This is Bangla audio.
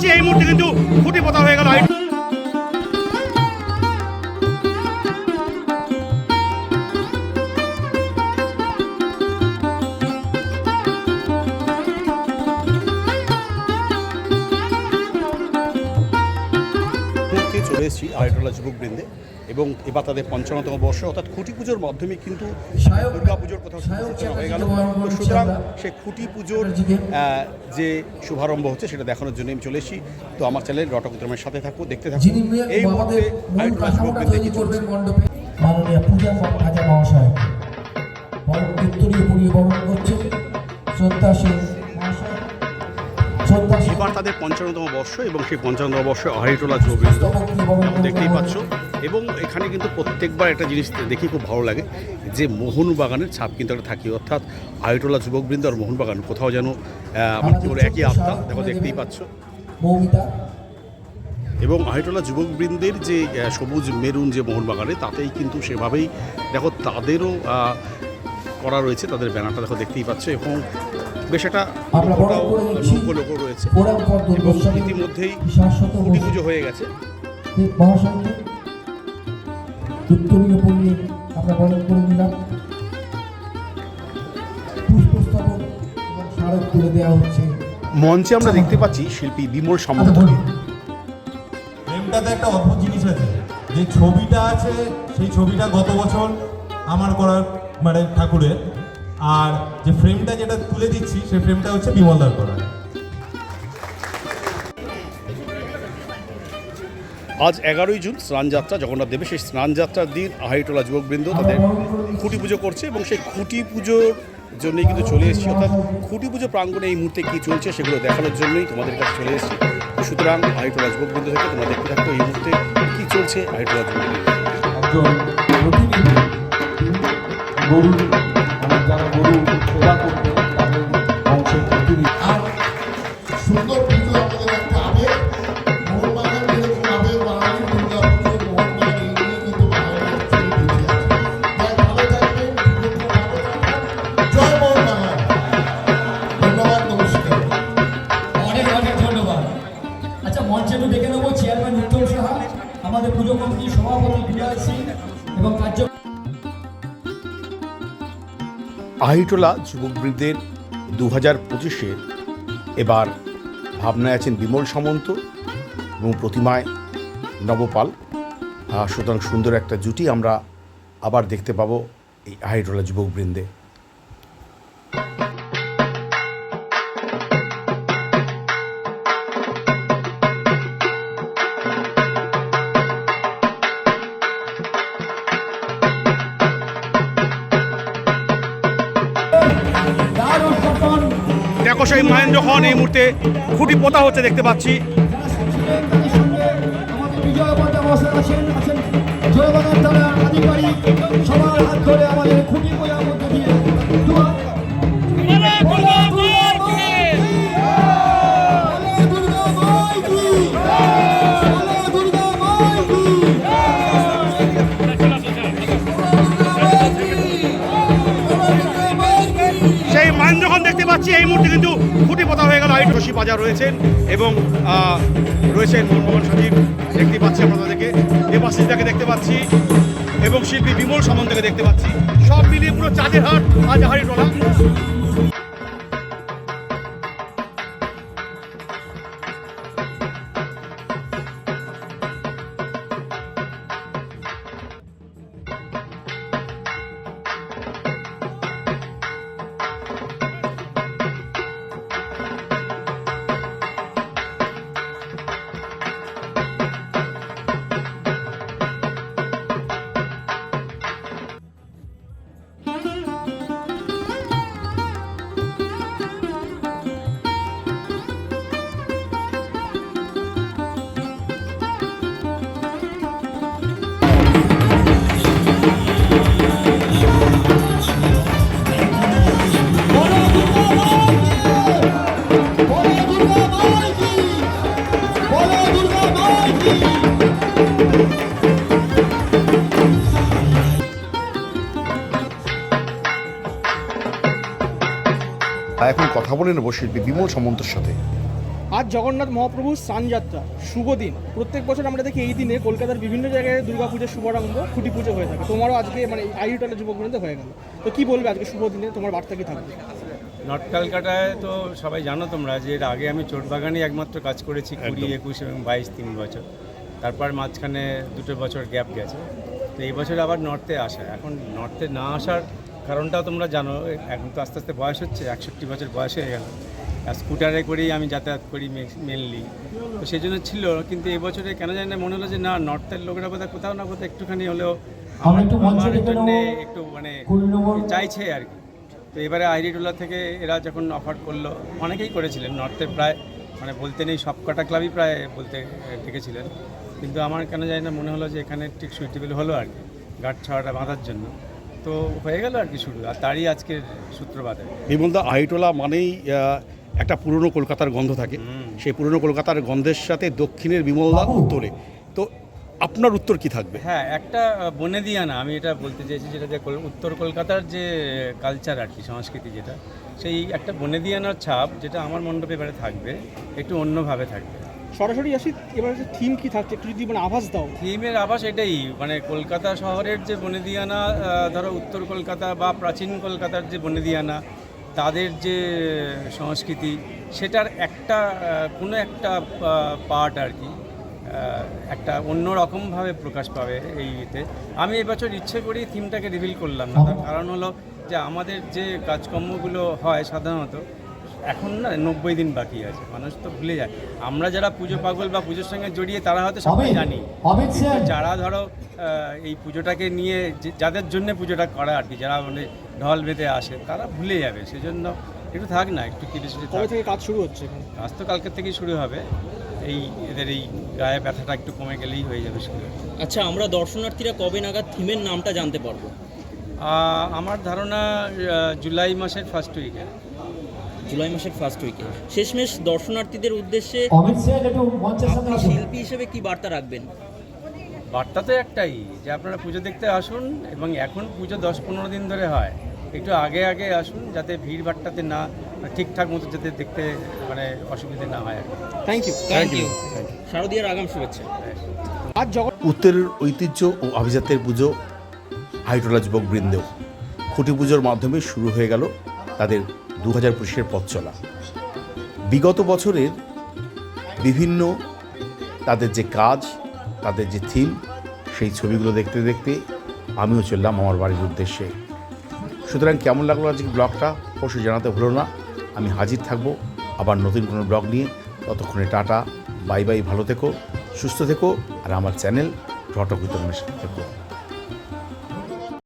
পাচ্ছি এই মুহূর্তে কিন্তু এসেছি আয়টলা যুবকবৃন্দে এবং এবার তাদের পঞ্চান্নতম বর্ষ অর্থাৎ খুঁটি পুজোর মাধ্যমে কিন্তু দুর্গা পুজোর কোথাও সূচনা হয়ে গেল। তো সুতরাং সে খুঁটি পুজোর যে শুভারম্ভ হচ্ছে সেটা দেখানোর জন্য আমি চলে এসেছি। তো আমার চ্যানেল রটক উত্তমের সাথে থাকব দেখতে থাকব এই মুহূর্তে আয়টলা যুবকবৃন্দে কি চলছে? মাননীয় পূজা মহাশয়। বরণ বরণ করছে শ্রদ্ধা এবার তাদের পঞ্চান্নতম বর্ষ এবং সেই পঞ্চান্নতম বর্ষে আহরিটোলা যুববৃন্দ দেখতেই পাচ্ছ। এবং এখানে কিন্তু প্রত্যেকবার একটা জিনিস দেখি খুব ভালো লাগে যে মোহনবাগানের ছাপ কিন্তু একটা থাকে। অর্থাৎ আয়টোলা যুবকবৃন্দ আর মোহনবাগান কোথাও যেন আমার কি বলে একই আত্মা দেখো দেখতেই পাচ্ছ। এবং আহটোলা যুবকবৃন্দের যে সবুজ মেরুন যে মোহনবাগানে তাতেই কিন্তু সেভাবেই দেখো তাদেরও করা রয়েছে তাদের ব্যানারটা দেখো দেখতেই পাচ্ছ। এবং বেশ একটা রয়েছে। এবং ইতিমধ্যেই খুঁটি পুজো হয়ে গেছে। দেব মহাশয়কে উত্তরীয় পরিয়ে আমরা বরণ করে নিলাম। পুষ্পস্তবক এবং স্মারক তুলে দেওয়া হচ্ছে। মঞ্চে আমরা দেখতে পাচ্ছি শিল্পী বিমল আচ্ছা সামন্ত বলুন। একটা অদ্ভুত জিনিস আছে। যে ছবিটা আছে সেই ছবিটা গত বছর আমার করা মানে ঠাকুরের আর যে ফ্রেমটা যেটা তুলে দিচ্ছি সেই ফ্রেমটা হচ্ছে বিমলদার করা। আজ এগারোই জুন স্নানযাত্রা জগন্নাথ দেবে সেই স্নানযাত্রার দিন আহাইটোলা যুবকবৃন্দ তাদের খুঁটি পুজো করছে এবং সেই খুঁটি পুজোর জন্যই কিন্তু চলে এসেছি। অর্থাৎ খুঁটি পুজো প্রাঙ্গণে এই মুহূর্তে কী চলছে সেগুলো দেখানোর জন্যই তোমাদের কাছে চলে এসেছি। সুতরাং আহাইটোলা যুবকবৃন্দ থেকে তোমরা দেখতে থাকো এই মুহূর্তে কী চলছে আহাইটোলা যুবকবৃন্দ। আচ্ছা আহিটোলা যুবকবৃন্দের দু হাজার পঁচিশে এবার ভাবনায় আছেন বিমল সামন্ত এবং প্রতিমায় নবপাল। সুতরাং সুন্দর একটা জুটি আমরা আবার দেখতে পাবো এই আহিটোলা যুবকবৃন্দে সেই মহেন্দ্র হন এই মুহূর্তে। খুঁটি পোতা হচ্ছে দেখতে পাচ্ছি। সবার হাত ধরে আমাদের খুঁটি মধ্যে গেল বাজার রয়েছেন এবং রয়েছেন মনমোহন সচিব দেখতে পাচ্ছি আমরা তাদেরকে। দেবাশিসদাকে দেখতে পাচ্ছি এবং শিল্পী বিমল সামন্তকে দেখতে পাচ্ছি। সব মিলিয়ে পুরো চাঁদের হাট, আজ হাড়িটোলা এখন কথা বলে নেব শিল্পী বিমল সামন্তর সাথে। আজ জগন্নাথ মহাপ্রভুর স্নানযাত্রা শুভ দিন। প্রত্যেক বছর আমরা দেখি এই দিনে কলকাতার বিভিন্ন জায়গায় দুর্গাপুজোর শুভারম্ভ খুঁটি পুজো হয়ে থাকে। তোমারও আজকে মানে আইউটালে যুবকবৃন্দ হয়ে গেল। তো কি বলবে আজকে শুভ দিনে? তোমার বার্তা কি থাকবে? নর্থ ক্যালকাটায় তো সবাই জানো তোমরা যে এর আগে আমি চোট চোটবাগানে একমাত্র কাজ করেছি কুড়ি। একুশ এবং বাইশ তিন বছর। তারপর মাঝখানে দুটো বছর গ্যাপ গেছে। তো এই বছর আবার নর্থে আসা। এখন নর্থে না আসার কারণটাও তোমরা জানো এখন তো আস্তে আস্তে বয়স হচ্ছে একষট্টি বছর বয়স হয়ে গেল। আর স্কুটারে করেই আমি যাতায়াত করি মেনলি তো সেই জন্য ছিল কিন্তু এবছরে কেন জানি না মনে হলো যে না নর্থের লোকেরা বোধহয় কোথাও না কোথাও একটুখানি হলেও আমরা একটু জন্য মানে চাইছে আর কি। তো এবারে আইরিটোলা থেকে এরা যখন অফার করল অনেকেই করেছিলেন নর্থের প্রায় মানে বলতে নেই সব কটা ক্লাবই প্রায় বলতে ডেকেছিলেন। কিন্তু আমার কেন জানি না মনে হলো যে এখানে ঠিক সুইটেবল হলো আর কি গাঠ ছাড়াটা বাঁধার জন্য। তো হয়ে গেল আর কি শুরু আর তারই আজকের সূত্রপাত। বিমলদা আইটোলা মানেই একটা পুরনো কলকাতার গন্ধ থাকে। সেই পুরনো কলকাতার গন্ধের সাথে দক্ষিণের বিমলদা। উত্তরে। তো আপনার উত্তর কি থাকবে? হ্যাঁ একটা বনে দিয়া না আমি এটা বলতে চাইছি যেটা যে উত্তর কলকাতার যে কালচার আর কি সংস্কৃতি যেটা সেই একটা বনে দিয়ানার ছাপ যেটা আমার মণ্ডপে এবারে থাকবে একটু অন্যভাবে থাকবে। সরাসরি আসি এবার থিম কি থাকছে একটু যদি মানে আভাস দাও। থিমের আভাস এটাই মানে কলকাতা শহরের যে বনেদিয়ানা ধরো উত্তর কলকাতা বা প্রাচীন কলকাতার যে বনেদিয়ানা তাদের যে সংস্কৃতি সেটার একটা কোনো একটা পার্ট আর কি একটা অন্য রকমভাবে প্রকাশ পাবে এই ইতে আমি এবছর ইচ্ছে করেই থিমটাকে রিভিল করলাম না তার কারণ হলো যে আমাদের যে কাজকর্মগুলো হয় সাধারণত এখন না নব্বই দিন বাকি আছে মানুষ তো ভুলে যায়। আমরা যারা পুজো পাগল বা পুজোর সঙ্গে জড়িয়ে তারা হয়তো সবাই জানি। যারা ধরো এই পুজোটাকে নিয়ে যাদের জন্য পুজোটা করা আর কি যারা মানে ঢল বেঁধে আসে তারা ভুলে যাবে। সেজন্য একটু থাক না একটু কবে থেকে কাজ শুরু হচ্ছে কাজ তো কালকের থেকেই শুরু হবে। এই এদের এই গায়ে ব্যথাটা একটু কমে গেলেই হয়ে যাবে শুরু আচ্ছা আমরা দর্শনার্থীরা কবে নাগাদ থিমের নামটা জানতে পারব? আমার ধারণা জুলাই মাসের ফার্স্ট উইকে জুলাই মাসের ফার্স্ট উইকে শেষমেশ দর্শনার্থীদের উদ্দেশ্যে অমিত স্যার একটু মঞ্চের সামনে আপনি শিল্পী হিসেবে কি বার্তা রাখবেন? বার্তা তো একটাই যে আপনারা পুজো দেখতে আসুন এবং এখন পুজো দশ পনেরো দিন ধরে হয়। একটু আগে আগে আসুন যাতে ভিড় ভাট্টাতে না ঠিকঠাক মতো যাতে দেখতে মানে অসুবিধে না হয় থ্যাংক ইউ থ্যাংক ইউ শারদীয়ার আগাম শুভেচ্ছা। আজ জগৎ উত্তরের ঐতিহ্য ও আভিজাত্যের পুজো হাইটোলা যুবক বৃন্দেও। খুঁটি পুজোর মাধ্যমে শুরু হয়ে গেল তাদের দু হাজার পঁচিশের পথ চলা। বিগত বছরের বিভিন্ন তাদের যে কাজ, তাদের যে থিম, সেই ছবিগুলো দেখতে দেখতে আমিও চললাম আমার বাড়ির উদ্দেশ্যে। সুতরাং কেমন লাগল আজকে ব্লগটা অবশ্যই জানাতে ভুলো না। আমি হাজির থাকব আবার নতুন কোনো ব্লগ নিয়ে। ততক্ষণে টাটা, বাই বাই, ভালো থেকো, সুস্থ থেকো, আর আমার চ্যানেল রটক সাথে থেকো।